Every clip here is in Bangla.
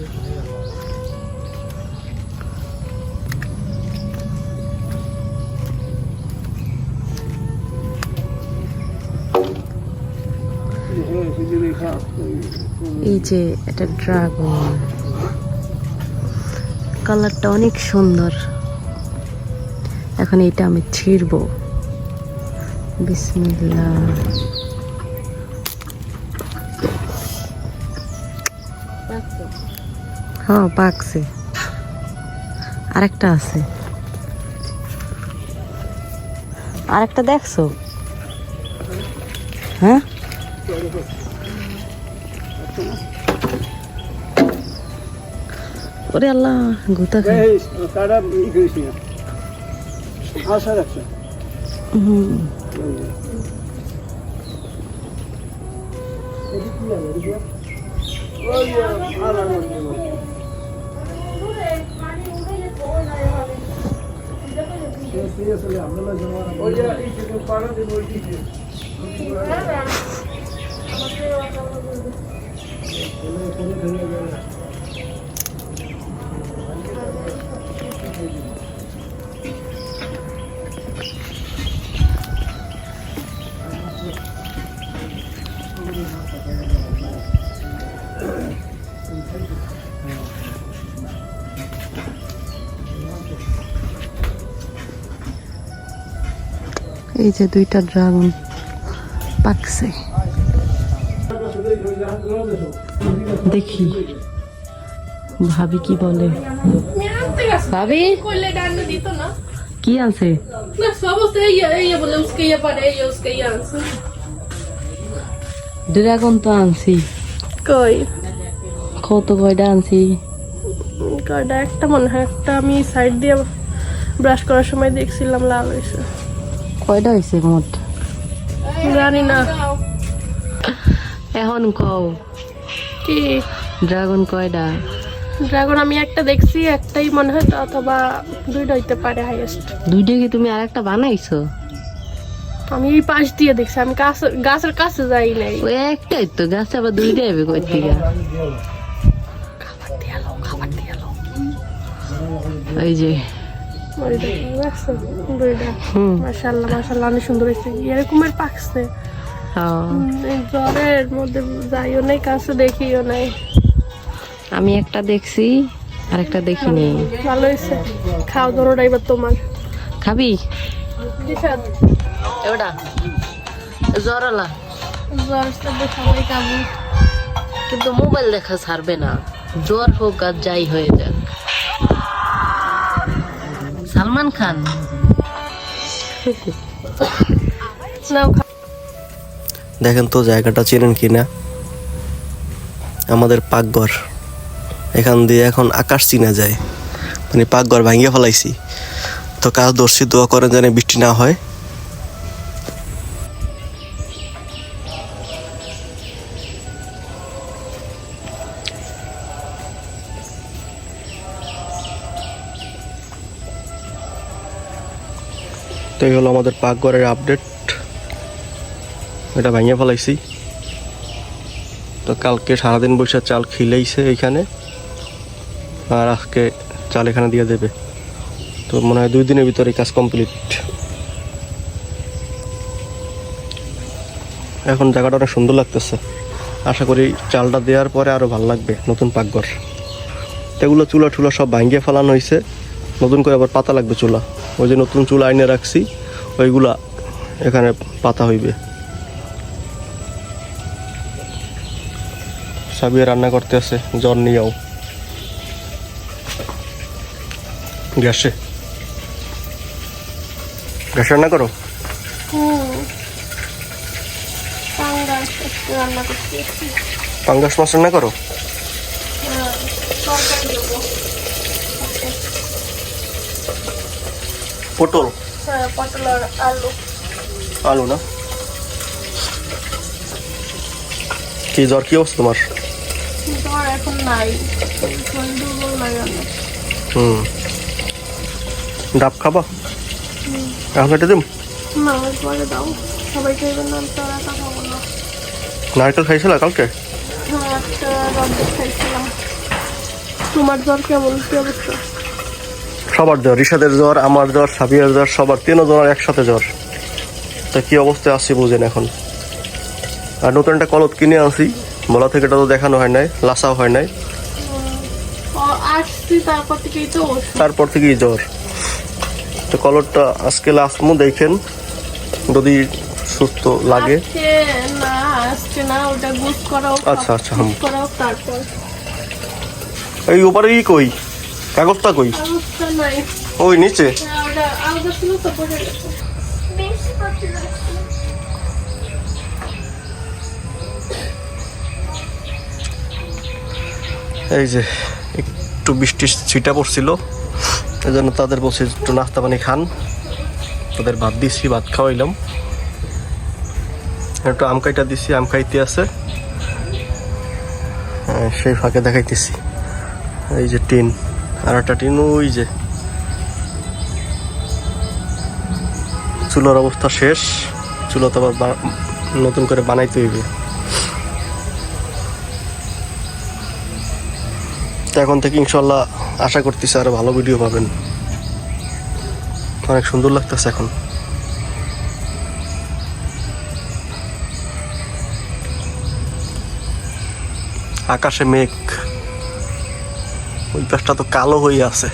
এই যে এটা ড্রাগন কালারটা অনেক সুন্দর। এখন এটা আমি ছিড়ব। বিসমিল্লা হ্যাঁ পাকছে। আরেকটা আছে। আরেকটা দেখছ? হ্যাঁ? ওরে আল্লাহ গুতা খায়। তারা ই করিস না আশা রাখছে। হুম। ওই যে এই যে দুইটা ড্রাগন পাকছে। দেখি। ভাবি কি বলে? ভাবি? কি আছে ড্রাগন তো আনছি। কই? কত কয়টা আনছি? কয়টা? একটা মনে হয় একটা আমি সাইড দিয়ে ব্রাশ করার সময় দেখছিলাম লাল হয়েছে। কয়টা হয়েছে মোট জানি না এখন কও। কি? ড্রাগন কয়টা? ড্রাগন আমি একটা দেখছি একটাই মনে হয় অথবা দুইটা হইতে পারে হাইয়েস্ট দুইটা কি তুমি আর একটা বানাইছো? আমি এই পাশ দিয়ে দেখছি আমি কাছে গাছের কাছে যাই নাই। ওই একটাই তো গাছে আবার দুইটা হবে কই থেকে ওই যে মাশাল্লাহ মাশাল্লাহ অনেক সুন্দর হয়েছে। এরকমের পাকছে। হ্যাঁ। জ্বরের মধ্যে যাইও নাই কাছে দেখিও নাই। আমি একটা দেখছি আর একটা দেখি নেই। ভালো হয়েছে। খাও ধরোটা এবার তোমার। খাবি? ওটা জ্বর সবাই খাব। কিন্তু মোবাইল দেখা ছাড়বে না। জ্বর হোক আর যাই হয়ে যাক। সালমান খান। দেখেন তো জায়গাটা চেনেন কি না আমাদের পাকঘর। এখান দিয়ে এখন আকাশ চিনা যায়। মানে পাকঘর ভাঙিয়ে ফেলাইছি। তো কাজ দর্শি দোয়া করেন যেন বৃষ্টি না হয়। তো এই হলো আমাদের পাকঘরের আপডেট। এটা ভাঙিয়ে ফেলাইছি। তো কালকে সারাদিন বসে চাল খিলেইছে এখানে। আর আজকে চাল এখানে দিয়ে দেবে। তো মনে হয় দুই দিনের ভিতরে কাজ কমপ্লিট। এখন জায়গাটা অনেক সুন্দর লাগতেছে। আশা করি চালটা দেওয়ার পরে আরও ভালো লাগবে নতুন পাকঘর। তো এগুলো চুলা টুলা সব ভাঙিয়ে ফেলানো হয়েছে নতুন করে আবার পাতা লাগবে চুলা। ওই যে নতুন চুলা আইনে রাখছি ওইগুলা এখানে পাতা হইবে। সাবিয়া রান্না করতে আছে জ্বর নিয়েও। গ্যাসে। গ্যাসে রান্না করো? পাঙ্গাস মাছ রান্না করো হ্যাঁ, তরকারি দেবো। পটল? হ্যাঁ, পটল আর আলু। আলু না? কি জ্বর কি অবস্থা তোমার? জ্বর এখন নাই। হুম। ডাব খাবা? এখন এটা দিম নারকেল খাইছিল কালকে? হ্যাঁ তোমার জ্বর কেমন? কি অবস্থা? সবার জ্বর রিশাদের জ্বর আমার জ্বর সাবিয়ার জ্বর সবার তিনজনের একসাথে জ্বর। তা কি অবস্থায় আসছি বুঝেন এখন। আর নতুন একটা কলত কিনে আনছি বলা থেকে এটা তো দেখানো হয় নাই লাসাও হয় নাই। তারপর থেকেই জ্বর। তো কলরটা আজকে লাস্টমু দেখেন যদি সুস্থ লাগে। আচ্ছা, আচ্ছা, এই ওপারেই কই? কাগজটা কই? ওই নিচে। হ্যাঁ, এই যে একটু বৃষ্টির ছিটা পড়ছিল। এই জন্য তাদের বসে একটু নাস্তা পানি খান। তাদের ভাত দিছি ভাত খাওয়াইলাম। একটু আম কাইটা দিছি আম খাইতে আছে। সেই ফাঁকে দেখাইতেছি। এই যে টিন। আর একটা টিন, ওই যে। চুলার অবস্থা শেষ, চুলা তো আবার নতুন করে বানাইতে হইবে। তো এখন থেকে ইনশাল্লাহ আশা করতেছি আরও ভালো ভিডিও পাবেন। অনেক সুন্দর লাগতেছে এখন। আকাশে মেঘ। ওই পাশটা তো কালো হয়ে আছে।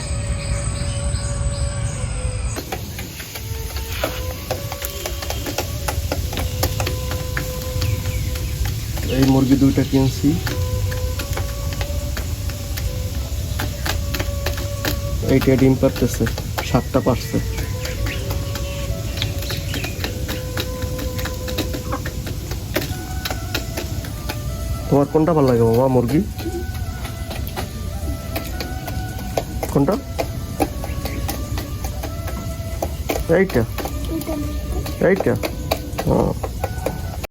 এই মুরগি দুইটা কিনছি। এইটা ডিম পারতেছে, সাতটা পারছে। তোমার কোনটা ভালো লাগে বাবা মুরগি? কোনটা এইটা এইটা ও